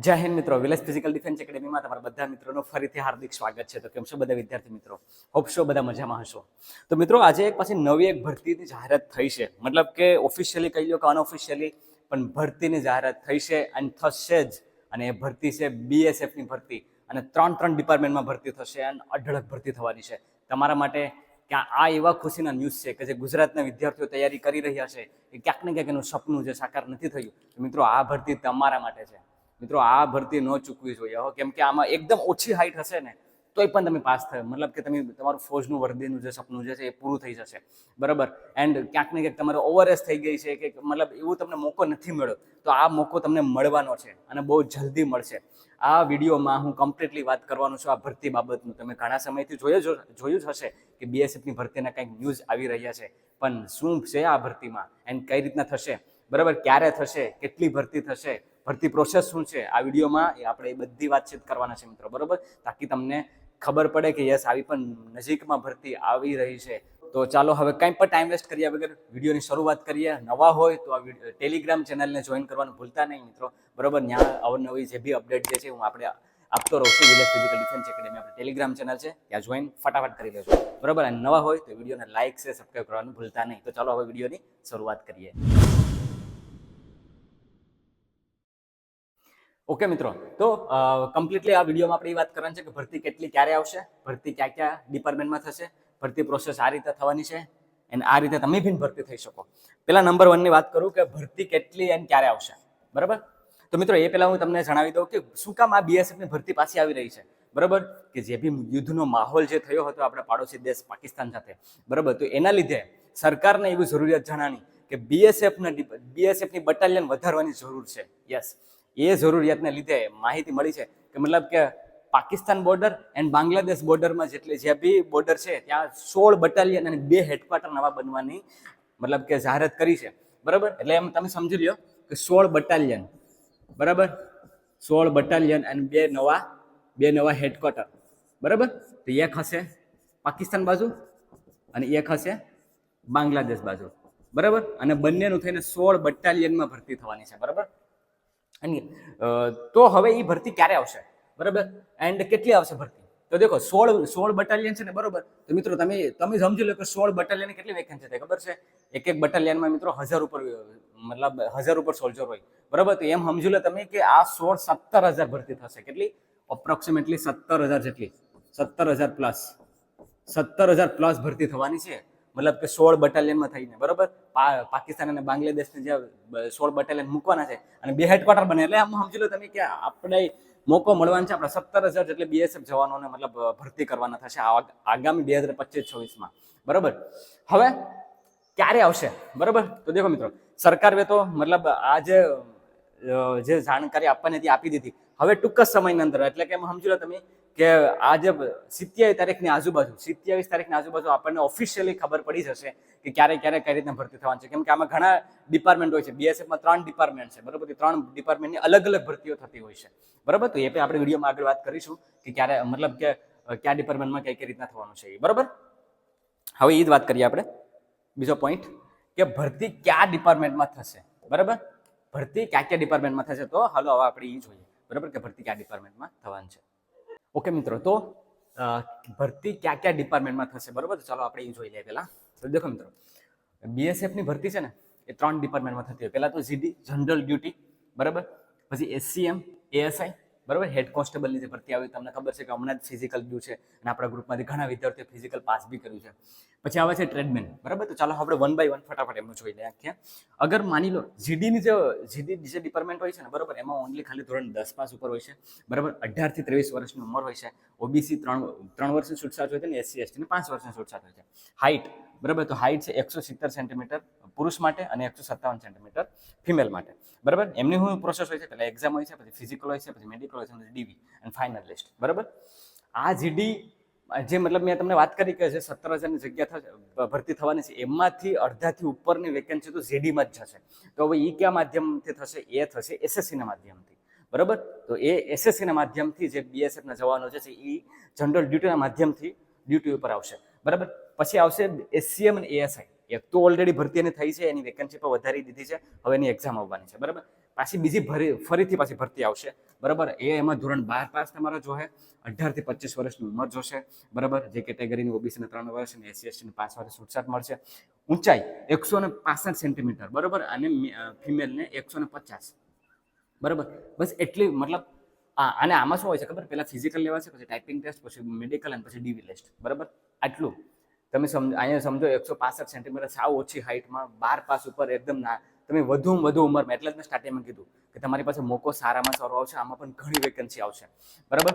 જય હિન્દ મિત્રો. Village physical defence એકેડેમીમાં તમારા બધા મિત્રોનો ફરીથી હાર્દિક સ્વાગત છે. તો કેમ છો બધા વિદ્યાર્થી મિત્રો? હોપ છો બધા મજામાં હશો? તો મિત્રો, આજે એક પાછી નવી એક ભરતીની જાહેરાત થઈ છે. મતલબ કે ઓફિશિયલી કહી લો કે અનઓફિશિયલી પણ ભરતીની જાહેરાત થઈ છે અને થશે જ. અને એ ભરતી છે બીએસએફની ભરતી. અને ત્રણ ત્રણ ડિપાર્ટમેન્ટમાં ભરતી થશે અને અઢળક ભરતી થવાની છે. તમારા માટે ક્યાં આ એવા ખુશીના ન્યૂઝ છે કે જે ગુજરાતના વિદ્યાર્થીઓ તૈયારી કરી રહ્યા છે. એ ક્યાંક ને ક્યાંક એનું સપનું જે સાકાર નથી થયું. મિત્રો, આ ભરતી તમારા માટે છે. મિત્રો, આ ભરતી ન ચૂકવી જોઈએ. હો, કેમ કે આમાં એકદમ ઓછી હાઈટ હશે ને, તોય પણ તમે પાસ થયો. મતલબ કે તમે, તમારું ફોજનું, વર્દીનું જે સપનું જે છે એ પૂરું થઈ જશે. બરાબર? એન્ડ ક્યાંક ને ક્યાંક તમારે ઓવરએસ થઈ ગઈ છે કે મતલબ એવું તમને મોકો નથી મળ્યો, તો આ મોકો તમને મળવાનો છે અને બહુ જલ્દી મળશે. આ વિડીયોમાં હું કમ્પ્લીટલી વાત કરવાનું છું આ ભરતી બાબતનું. તમે ઘણા સમયથી જોયું જોયું જ હશે કે બીએસએફની ભરતીના કંઈક ન્યૂઝ આવી રહ્યા છે. પણ શું છે આ ભરતીમાં? એન્ડ કઈ રીતના થશે? બરાબર? ક્યારે થશે? કેટલી ભરતી થશે? ભરતી પ્રોસેસ શું છે? આ વિડીયોમાં એ આપણે એ બધી વાતચીત કરવાના છે મિત્રો, બરાબર? તાકી તમને ખબર પડે કે યસ, આવી પણ નજીકમાં ભરતી આવી રહી છે. તો ચાલો હવે કંઈ પણ ટાઈમ વેસ્ટ કર્યા વગર વિડીયોની શરૂઆત કરીએ. નવા હોય તો આ ટેલિગ્રામ ચેનલને જોઈન કરવાનું ભૂલતા નહીં મિત્રો. બરાબર? ત્યાં અવનવી જે બી અપડેટ જે છે, હું આપણે આપતો રહું છું. વિલેજ ફિઝિકલ ડિફેન્સ એકેડેમી આપણે ટેલિગ્રામ ચેનલ છે. ત્યાં જોઈન ફટાફટ કરી લેજો. બરાબર? અને નવા હોય તો વિડીયોને લાઇક છે સબસ્ક્રાઈબ કરવાનું ભૂલતા નહીં. તો ચાલો હવે વિડીયોની શરૂઆત કરીએ. ઓકે મિત્રો, તો કમ્પ્લીટલી આ વિડીયોમાં આપણે એ વાત કરવાની છે કે ભરતી કેટલી ક્યારે આવશે, ભરતી ક્યાં ક્યાં ડિપાર્ટમેન્ટમાં થશે, ભરતી પ્રોસેસ આ રીતે થવાની છે અને આ રીતે તમે પણ ભરતી થઈ શકો. પેલા નંબર વનની વાત કરું કે ભરતી કેટલી અને ક્યારે આવશે, બરાબર? તો મિત્રો, એ પહેલા હું તમને જણાવી દઉં કે શું કામ આ બીએસએફની ભરતી પાછી આવી રહી છે, બરાબર? કે જે બી યુદ્ધનો માહોલ જે થયો હતો આપણા પાડોશી દેશ પાકિસ્તાન સાથે, બરાબર? તો એના લીધે સરકારને એવી જરૂરિયાત જણાણી કે બીએસએફના બીએસએફની બટાલિયન વધારવાની જરૂર છે યસ એ જરૂરિયાતને લીધે માહિતી મળી છે કે મતલબ કે પાકિસ્તાન બોર્ડર એન્ડ બાંગ્લાદેશ બોર્ડરમાં જેટલી જે બી બોર્ડર છે, ત્યાં સોળ બટાલિયન અને બે હેડક્વાર્ટર નવા બનવાની મતલબ કે જાહેરાત કરી છે. બરાબર? એટલે એમ તમે સમજી લ્યો કે સોળ બટાલિયન બરાબર? સોળ બટાલિયન અને બે નવા બે નવા હેડક્વાર્ટર બરાબર? તો એક હશે પાકિસ્તાન બાજુ અને એક હશે બાંગ્લાદેશ બાજુ. બરાબર? અને બંનેનું થઈને સોળ બટાલિયનમાં ભરતી થવાની છે. બરાબર? અ, તો હવે એ ભરતી ક્યારે આવશે? બરાબર? એન્ડ કેટલી આવશે ભરતી? તો દેખો સોળ સોળ બટાલિયન છે ને બરોબર? તો મિત્રો તમે તમે સમજી લો કે સોળ બટાલિયન કેટલી વેકેન્સી થાય ખબર છે? એક એક બટાલિયનમાં મિત્રો હજાર ઉપર મતલબ હજાર ઉપર સોલ્જર હોય. બરાબર? તો એમ સમજી લો તમે કે આ સોળ સત્તર હજાર ભરતી થશે. કેટલી? અપ્રોક્સિમેટલી સત્તર હજાર જેટલી. સત્તર હજાર પ્લસ સત્તર હજાર પ્લસ ભરતી થવાની છે. મતલબ કે સોળ બટાલિયનમાં થઈને, બરોબર? પાકિસ્તાન અને બાંગ્લાદેશને જે સોળ બટાલિયન મૂકવાના છે અને બે હેડક્વાર્ટર બને. એટલે આમ સમજી લો તમે કે આપણે મોકો મળવાનો છે, આપણે સત્તર હજાર જેટલી બીએસએફ જવાનોને મતલબ ભરતી કરવાના થશે આગામી બે હજાર પચીસ છવ્વીસમાં બરોબર? હવે ક્યારે આવશે? બરોબર? તો દેખો મિત્રો સરકાર તો મતલબ આ જે જે જાણકારી આપવાની હતી, આપી દીધી. હવે ટૂંક જ સમયની અંદર, એટલે કે સમજી લો તમે કે આજે સિત્યાવીસ તારીખની આજુબાજુ, સિત્યાવીસ તારીખની આજુબાજુ આપણને ઓફિશિયલી ખબર પડી જશે કે ક્યારે ક્યારે કઈ રીતના ભરતી થવાની છે. કેમ કે આમાં ઘણા ડિપાર્ટમેન્ટ હોય છે. બીએસએફમાં ત્રણ ડિપાર્ટમેન્ટ છે, બરાબર? ત્રણ ડિપાર્ટમેન્ટની અલગ અલગ ભરતીઓ થતી હોય છે. બરાબર? તો એ પણ આપણે વિડીયોમાં આગળ વાત કરીશું કે ક્યારે, મતલબ કે કયા ડિપાર્ટમેન્ટમાં કઈ કઈ રીતના થવાનું છે એ. બરાબર? હવે એ જ વાત કરીએ આપણે. બીજો પોઈન્ટ કે ભરતી કયા ડિપાર્ટમેન્ટમાં થશે? બરાબર? ભરતી કયા કયા ડિપાર્ટમેન્ટમાં થશે તો, હાલો, હવે આપણે એ જોઈએ. બરાબર? કે ભરતી કયા ડિપાર્ટમેન્ટમાં થવાની છે. ઓકે મિત્રો, તો ભરતી કયા કયા ડિપાર્ટમેન્ટમાં થશે? બરાબર? ચાલો આપણે એ જોઈ લઈએ પહેલાં. તો દેખો મિત્રો બીએસએફની ભરતી છે ને, એ ત્રણ ડિપાર્ટમેન્ટમાં થતી હોય. પહેલાં તો જીડી જનરલ ડ્યુટી બરાબર? પછી એસસીએમ એએસઆઈ બરાબર? હેડ કોન્સ્ટેબલની જે ભરતી આવી તમને ખબર છે કે હમણાં જ ફિઝિકલ ગયું છે અને આપણા ગ્રુપમાંથી ઘણા વિદ્યાર્થીઓ ફિઝિકલ પાસ બી કર્યું છે. પછી આવે છે ટ્રેડમેન બરાબર? તો ચાલો આપણે વન બાય વન ફટાફટ એમનું જોઈ લઈએ આખે. અગર માની લો જીડીની જે જીડી જે ડિપાર્ટમેન્ટ હોય છે ને, બરાબર, એમાં ઓનલી ખાલી ધોરણ દસ પાસ ઉપર હોય છે, બરાબર? અઢારથી ત્રેવીસ વર્ષની ઉંમર હોય છે. ઓબીસી ત્રણ ત્રણ વર્ષની છૂટછાટ હોય છે ને એસસી એસટીની પાંચ વર્ષની છૂટછાટ હોય છે. હાઇટ બરાબર? તો હાઇટ છે એકસો સિત્તેર સેન્ટીમીટર પુરુષ માટે અને એકસો સત્તાવન સેન્ટીમીટર ફિમેલ માટે. બરાબર? એમની શું પ્રોસેસ હોય છે, પહેલાં એક્ઝામ હોય છે, પછી ફિઝિકલ હોય છે, પછી મેડિકલ હોય છે, પછી ડીવી અને ફાઇનલ લિસ્ટ બરાબર? આ જીડી જે મતલબ મેં તમને વાત કરી કે જે સત્તર હજારની જગ્યા ભરતી થવાની છે, એમાંથી અડધાથી ઉપરની વેકેન્સી તો જેડીમાં જ જશે. તો હવે એ કયા માધ્યમથી થશે? એ થશે એસએસસીના માધ્યમથી. બરાબર? તો એ એસએસસીના માધ્યમથી જે બીએસએફના જવાનો છે એ જનરલ ડ્યુટીના માધ્યમથી ડ્યુટી ઉપર આવશે. બરાબર? પછી આવશે એસસીએમ અને એએસઆઈ એક તો ઓલરેડી ભરતી એની થઈ છે, એની વેકન્સી પણ વધારી દીધી છે. હવે એની એક્ઝામ આવવાની છે, બરાબર? પાછી બીજી ભરી, ફરીથી પાછી ભરતી આવશે, બરાબર? એ એમાં ધોરણ બાર પાસ તમારા જોશે અઢારથી પચીસ વર્ષની ઉંમર જોશે, બરાબર? જે કેટેગરીની ઓબીસીને ત્રણ વર્ષ અને એસસી એસટીને પાંચ વર્ષ છૂટછાટ મળશે. ઊંચાઈ એકસો ને પાસઠ સેન્ટીમીટર બરાબર? અને ફિમેલને એકસો ને પચાસ, બરાબર? બસ એટલી, મતલબ, આ, અને આમાં શું હોય છે ખબર? પહેલાં ફિઝિકલ લેવા છે, પછી ટાઈપિંગ ટેસ્ટ પછી મેડિકલ અને પછી ડીવી ટેસ્ટ બરાબર? આટલું. તમે સમજ, અહીંયા સમજો, એકસો પાસઠ સેન્ટીમીટર સાવ ઓછી હાઇટમાં બાર પાસ ઉપર એકદમ ના, તમે વધુમાં વધુ ઉંમરમાં, એટલે જ મેં સ્ટાર્ટિંગમાં કીધું કે તમારી પાસે મોકો સારામાં સારો આવશે, આમાં પણ ઘણી વેકેન્સી આવશે. બરાબર?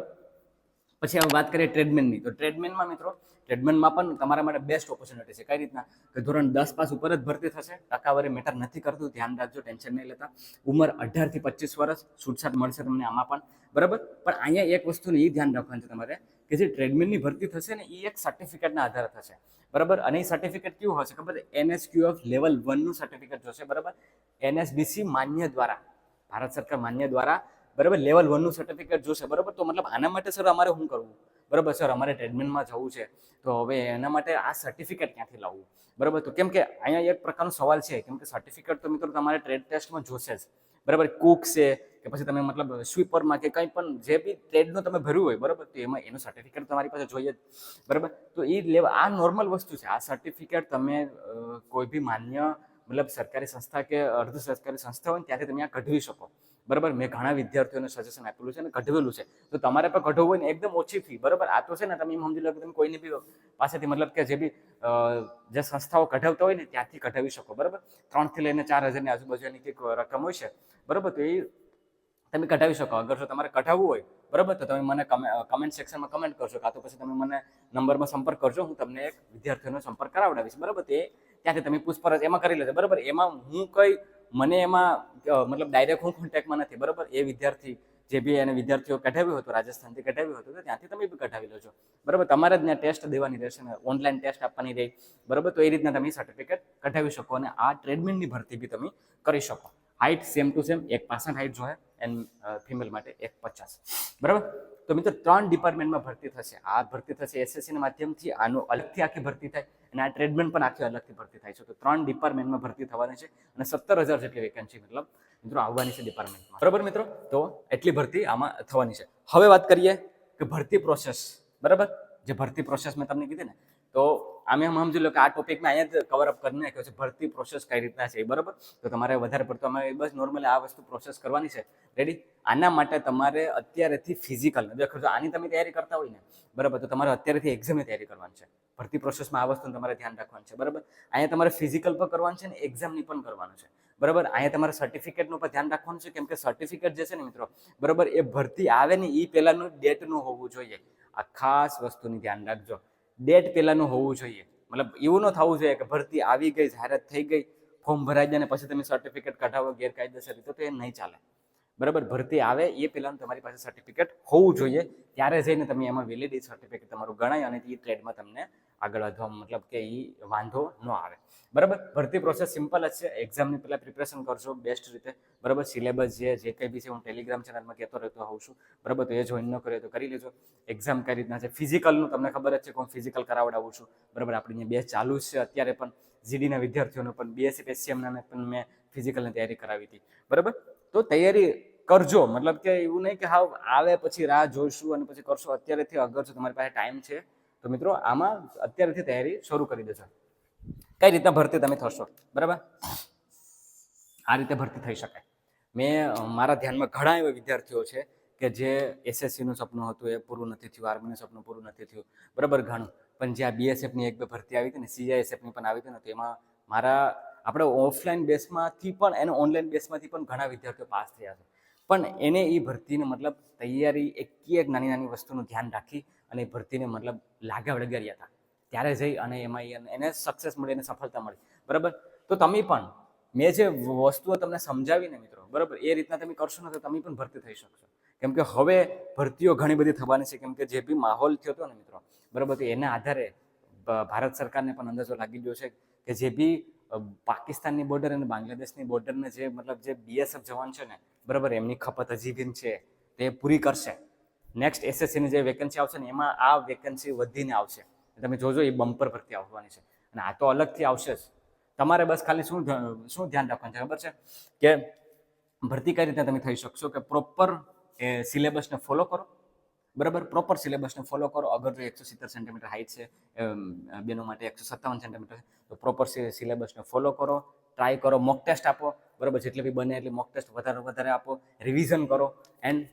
પછી હવે વાત કરીએ ટ્રેડમેનની તો ટ્રેડમેનમાં મિત્રો ટ્રેડમેનમાં પણ તમારા માટે બેસ્ટ ઓપોર્ચ્યુનિટી છે. કઈ રીતના? કે ધોરણ દસ પાસ ઉપર જ ભરતી થશે ટકાવારી મેટર નથી કરતું, ધ્યાન રાખજો, ટેન્શન નહીં લેતા. ઉંમર અઢારથી પચીસ વર્ષ, છૂટછાટ મળશે તમને આમાં પણ. બરાબર? પણ અહીંયા એક વસ્તુને એ ધ્યાન રાખવાનું છે તમારે કે જે ટ્રેડમેનની ભરતી થશે ને, એ એક સર્ટિફિકેટના આધારે થશે. બરાબર? અને એ સર્ટિફિકેટ કેવું હશે? ખબર એનએસક્યુએફ લેવલ વનનું સર્ટિફિકેટ જોશે, બરાબર? એનએસડીસી માન્ય દ્વારા, ભારત સરકાર માન્ય દ્વારા, બરાબર? લેવલ વનનું સર્ટિફિકેટ જોશે, બરાબર? તો મતલબ આના માટે સર અમારે શું કરવું? બરાબર સર અમારે ટ્રેડમેન્ટમાં જવું છે. તો હવે એના માટે આ સર્ટિફિકેટ ક્યાંથી લાવવું? બરાબર? તો કેમ કે અહીંયા એક પ્રકારનો સવાલ છે, કેમ કે સર્ટિફિકેટ તો મિત્રો તમારે ટ્રેડ ટેસ્ટમાં જોશે જ. બરાબર, કુક છે કે પછી તમે મતલબ સ્વીપરમાં કે કંઈ પણ જે બી ટ્રેડનું તમે ભર્યું હોય, બરાબર, તો એમાં એનું સર્ટિફિકેટ તમારી પાસે જોઈએ બરાબર? તો એ લેવા, આ નોર્મલ વસ્તુ છે. આ સર્ટિફિકેટ તમે કોઈ બી માન્ય મતલબ સરકારી સંસ્થા કે અર્ધ સરકારી સંસ્થા હોય ત્યાંથી તમે આ કઢવી શકો. બરાબર? મેં ઘણા વિદ્યાર્થીઓને સજેશન આપેલું છે અને કઢવેલું છે. તો તમારે પણ કઢવવું હોય ને એકદમ ઓછી ફી બરાબર? આ તો છે ને તમે સમજી લો કે તમે કોઈની બી પાસેથી મતલબ કે જે બી જે સંસ્થાઓ કઢાવતા હોય ને ત્યાંથી કઢાવી શકો. બરાબર? ત્રણથી લઈને ચાર હજારની આજુબાજુની કંઈક રકમ હોય છે. બરાબર? તો એ તમે કઢાવી શકો. અગર જો તમારે કઢાવવું હોય, બરાબર, તો તમે મને કમેન્ટ સેક્શનમાં કમેન્ટ કરશો કાં તો પછી તમે મને નંબરમાં સંપર્ક કરજો. હું તમને એક વિદ્યાર્થીઓનો સંપર્ક કરાવડાવીશ. બરાબર, તે ત્યાંથી તમે પૂછપરછ એમાં કરી લેજો. બરાબર, એમાં હું કઈ, મને એમાં મતલબ ડાયરેક્ટ હું કોન્ટેક્ટમાં નથી. બરાબર, એ વિદ્યાર્થી જે બી એને વિદ્યાર્થીઓ કઢાવ્યું હતું, રાજસ્થાનથી કઢાવ્યું હતું, તો ત્યાંથી તમે બી કઢાવી લેજો. બરાબર, તમારે જ ત્યાં ટેસ્ટ દેવાની રહેશે ને ઓનલાઈન ટેસ્ટ આપવાની રહી. બરાબર, તો એ રીતના તમે સર્ટિફિકેટ કઢાવી શકો અને આ ટ્રેડમિલની ભરતી બી તમે કરી શકો. હાઇટ સેમ ટુ સેમ એક પાસઠ હાઇટ જોઈએ એન્ડ ફિમેલ માટે એક પચાસ. બરાબર? તો મિત્રો, ત્રણ ડિપાર્ટમેન્ટમાં ભરતી થશે. આ ભરતી થશે એસએસસીના માધ્યમથી, આનું અલગથી આખી ભરતી થાય, અને આ ટ્રેડમેન્ટ પણ આખી અલગથી ભરતી થાય છે. તો ત્રણ ડિપાર્ટમેન્ટમાં ભરતી થવાની છે, અને સત્તર હજાર જેટલી વેકેન્સી મતલબ, મિત્રો, આવવાની છે ડિપાર્ટમેન્ટમાં બરાબર મિત્રો? તો એટલી ભરતી આમાં થવાની છે. હવે વાત કરીએ કે ભરતી પ્રોસેસ બરાબર? જે ભરતી પ્રોસેસ મેં તમને કીધી ને તો આમે આમ સમજી લો કે આ ટોપિકમાં અહીંયા જ કવર અપ કરી નાખ્યો છે. ભરતી પ્રોસેસ કઈ રીતના છે બરાબર? તો તમારે વધારે પડતો અમે બસ નોર્મલી આ વસ્તુ પ્રોસેસ કરવાની છે. રેડી આના માટે તમારે અત્યારેથી ફિઝિકલ દેખો જો આની તમે તૈયારી કરતા હોય ને, બરાબર, તો તમારે અત્યારેથી એક્ઝામની તૈયારી કરવાની છે. ભરતી પ્રોસેસમાં આ વસ્તુનું તમારે ધ્યાન રાખવાનું છે, બરાબર? અહીંયા તમારે ફિઝિકલ પણ કરવાનું છે ને એક્ઝામની પણ કરવાનું છે. બરાબર? અહીંયા તમારે સર્ટિફિકેટનું પણ ધ્યાન રાખવાનું છે, કેમ કે સર્ટિફિકેટ જે છે ને મિત્રો, બરાબર, એ ભરતી આવે ને એ પહેલાંનું ડેટનું હોવું જોઈએ. આ ખાસ વસ્તુની ધ્યાન રાખજો. ડેટ પહેલાંનું હોવું જોઈએ. મતલબ એવું ન થવું જોઈએ કે ભરતી આવી ગઈ, જાહેરાત થઈ ગઈ, ફોર્મ ભરાઈ જાય ને પછી તમે સર્ટિફિકેટ કઢાવો ગેરકાયદેસર રીતે, તો એ નહીં ચાલે. બરાબર? ભરતી આવે, એ પહેલાં તમારી પાસે સર્ટિફિકેટ હોવું જોઈએ. ત્યારે જઈને તમે એમાં વેલિડિટી સર્ટિફિકેટ તમારું ગણાય અને એ ટ્રેડમાં તમને આગળ વધવા, મતલબ કે એ વાંધો ન આવે. બરાબર? ભરતી પ્રોસેસ સિમ્પલ જ છે. એક્ઝામની પહેલાં પ્રિપરેશન કરશો બેસ્ટ રીતે. બરાબર? સિલેબસ જે જે કંઈ બી છે, હું ટેલિગ્રામ ચેનલમાં કહેતો રહેતો હોઉં છું. બરાબર? તો એ જોઈન ન કરે તો કરી લેજો. એક્ઝામ કઈ રીતના છે? ફિઝિકલનું તમને ખબર જ છે કે હું ફિઝિકલ કરાવડાવું છું. બરાબર? આપણી અહીંયા બેચ ચાલુ છે અત્યારે પણ. જીડીના વિદ્યાર્થીઓને પણ બીએસસી પેસીએમના પણ મેં ફિઝિકલની તૈયારી કરાવી હતી. બરાબર? તો તૈયારી કરજો. મતલબ કે એવું નહીં કે હા આવે પછી રાહ જોઈશું અને પછી કરશો. અત્યારેથી અગર જો તમારી પાસે ટાઈમ છે, તો મિત્રો આમાં અત્યારેથી તૈયારી શરૂ કરી દેજો. કઈ રીતના ભરતી તમે થશો? બરાબર? આ રીતે ભરતી થઈ શકાય. મેં મારા ધ્યાનમાં ઘણા એવા વિદ્યાર્થીઓ છે કે જે એસએસસીનું સપનું હતું, એ પૂરું નથી થયું, આર્મીનું સપનું પૂરું નથી થયું. બરાબર ઘણું. પણ જ્યાં બીએસએફની એક બે ભરતી આવી હતી ને, સીઆઈએસએફની પણ આવી હતી ને, તો એમાં મારા, આપણે ઓફલાઈન બેસમાંથી પણ, એને ઓનલાઈન બેસમાંથી પણ ઘણા વિદ્યાર્થીઓ પાસ થયા છે. પણ એને એ ભરતીને મતલબ તૈયારી એકી એક નાની નાની વસ્તુનું ધ્યાન રાખી અને ભરતીને મતલબ લાગા વળગાડ્યા હતા. ત્યારે જઈ અને એમાં એને સક્સેસ મળી એને સફળતા મળી. બરાબર? તો તમે પણ મેં જે વસ્તુઓ તમને સમજાવી ને મિત્રો, બરાબર? એ રીતના તમે કરશો ને તો તમે પણ ભરતી થઈ શકશો. કેમ કે હવે ભરતીઓ ઘણી બધી થવાની છે. કેમ કે જે બી માહોલ થયો હતો ને મિત્રો, બરાબર? તો એના આધારે ભારત સરકારને પણ અંદાજો લાગી ગયો છે કે જે બી પાકિસ્તાનની બોર્ડર અને બાંગ્લાદેશની બોર્ડરને જે મતલબ જે બીએસએફ જવાન છે ને, બરાબર, એમની ખપત હજી બી છે, તે પૂરી કરશે. નેક્સ્ટ એસએસસીની જે વેકેન્સી આવશે ને, એમાં આ વેકેન્સી વધીને આવશે. તમે જોજો, એ બમ્પર પરથી આવવાની છે. અને આ તો અલગથી આવશે જ. તમારે બસ ખાલી શું શું ધ્યાન રાખવાનું છે, ખબર છે? કે ભરતી કઈ રીતે તમે થઈ શકશો? કે પ્રોપર એ સિલેબસને ફોલો કરો. બરાબર? પ્રોપર સિલેબસને ફોલો કરો. અગર જો એકસો સિત્તેર સેન્ટીમીટર હાઈટ છે બેનો માટે એકસો સત્તાવન સેન્ટીમીટર છે, તો પ્રોપર સિલેબસને ફોલો કરો ટ્રાય કરો મોક ટેસ્ટ આપો. બરાબર? જેટલી બી બને એટલી મોક ટેસ્ટ વધારે વધારે આપો. રિવિઝન કરો. એન્ડ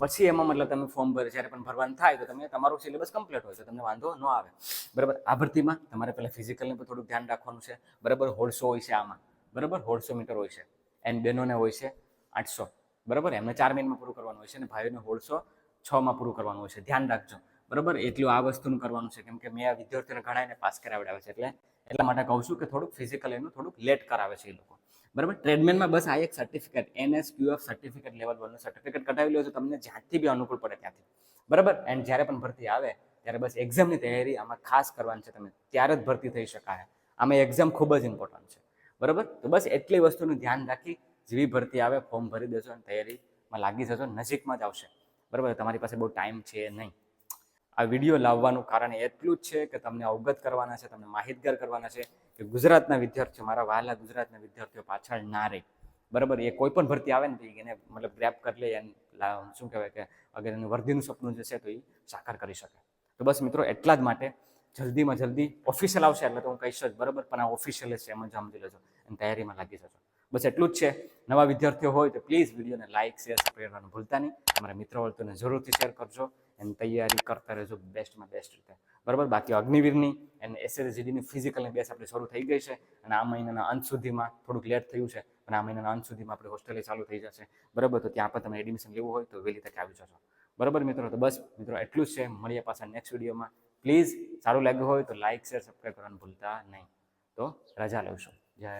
પછી એમાં મતલબ તમે ફોર્મ ભરે. જ્યારે પણ ભરવાનું થાય, તો તમે તમારું સિલેબસ કમ્પ્લીટ હોય, તો તમને વાંધો ન આવે. બરાબર? આ ભરતીમાં તમારે પહેલાં ફિઝિકલને પણ થોડુંક ધ્યાન રાખવાનું છે. બરાબર? હોળસો હોય છે આમાં. બરાબર? હોળસો મીટર હોય છે. એન્ડ બહેનોને હોય છે આઠસો. બરાબર? એમને ચાર મિનિટમાં પૂરું કરવાનું હોય છે. અને ભાઈઓને હોળસો છમાં પૂરું કરવાનું હોય છે. ધ્યાન રાખજો. બરાબર? એટલું આ વસ્તુનું કરવાનું છે. કેમ કે મેં આ વિદ્યાર્થીઓને ઘણાને પાસ કરાવડાવે છે. એટલે એટલા માટે કહું છું કે થોડુંક ફિઝિકલ એનું થોડુંક લેટ કરાવે છે એ લોકો. બરાબર? ટ્રેડમેનમાં બસ આ એક certificate NS QF certificate level વનનું certificate કઢાવી લો છો. તમને જ્યાંથી બી અનુકૂળ પડે ત્યાંથી. બરાબર? એન્ડ જ્યારે પણ ભરતી આવે, ત્યારે બસ એક્ઝામની તૈયારી આમાં ખાસ કરવાની છે તમે. ત્યારે જ ભરતી થઈ શકાય. આમાં એક્ઝામ ખૂબ જ ઇમ્પોર્ટન્ટ છે. બરાબર? તો બસ એટલી વસ્તુનું ધ્યાન રાખી, જેવી ભરતી આવે ફોર્મ ભરી દેજો અને તૈયારીમાં લાગી જશો નજીકમાં જ આવશે. બરાબર? તમારી પાસે બહુ ટાઈમ છે નહીં. આ વીડિયો લાવવાનું કારણ એટલું જ છે કે તમને અવગત કરવાના છે, તમને માહિતગાર કરવાના છે કે ગુજરાતના વિદ્યાર્થીઓ, મારા વહાલા ગુજરાતના વિદ્યાર્થીઓ પાછળ ના રહે. બરાબર? એ કોઈ પણ ભરતી આવે ને એને મતલબ ગ્રેપ કરી લે એને શું કહેવાય કે અગર એનું વર્ધીનું સપનું જે છે તો એ સાકાર કરી શકે. તો બસ મિત્રો, એટલા જ માટે જલ્દીમાં જલ્દી ઓફિશિયલ આવશે એટલે તો હું કહીશ જ, બરાબર? પણ આ ઓફિશિયલ છે, એમાં સમજી લેજો. અને તૈયારીમાં લાગી જજો. બસ એટલું જ છે. નવા વિદ્યાર્થીઓ હોય તો પ્લીઝ વિડીયોને લાઇક શેર કરવાનું ભૂલતા નહીં. તમારા મિત્રો વર્તુને જરૂરથી શેર કરજો એની તૈયારી કરતા રહેજો બેસ્ટમાં બેસ્ટ રીતે. બરાબર? બાકી અગ્નિવીરની અને એસએસજીડીની ફિઝિકલની બેસ આપણી શરૂ થઈ ગઈ છે અને આ મહિનાના અંત સુધીમાં થોડુંક લેટ થયું છે અને આ મહિનાના અંત સુધીમાં આપણી હોસ્ટેલે ચાલુ થઈ જશે. બરાબર? તો ત્યાં પણ તમે એડમિશન લેવું હોય તો વહેલી તકે આવી જશો બરાબર મિત્રો? તો બસ મિત્રો એટલું જ છે. મળીએ પાછા નેક્સ્ટ વિડીયોમાં. પ્લીઝ સારું લાગ્યું હોય તો લાઇક શેર સબસ્ક્રાઈબ કરવાનું ભૂલતા નહીં. તો રજા લઉં છું. જય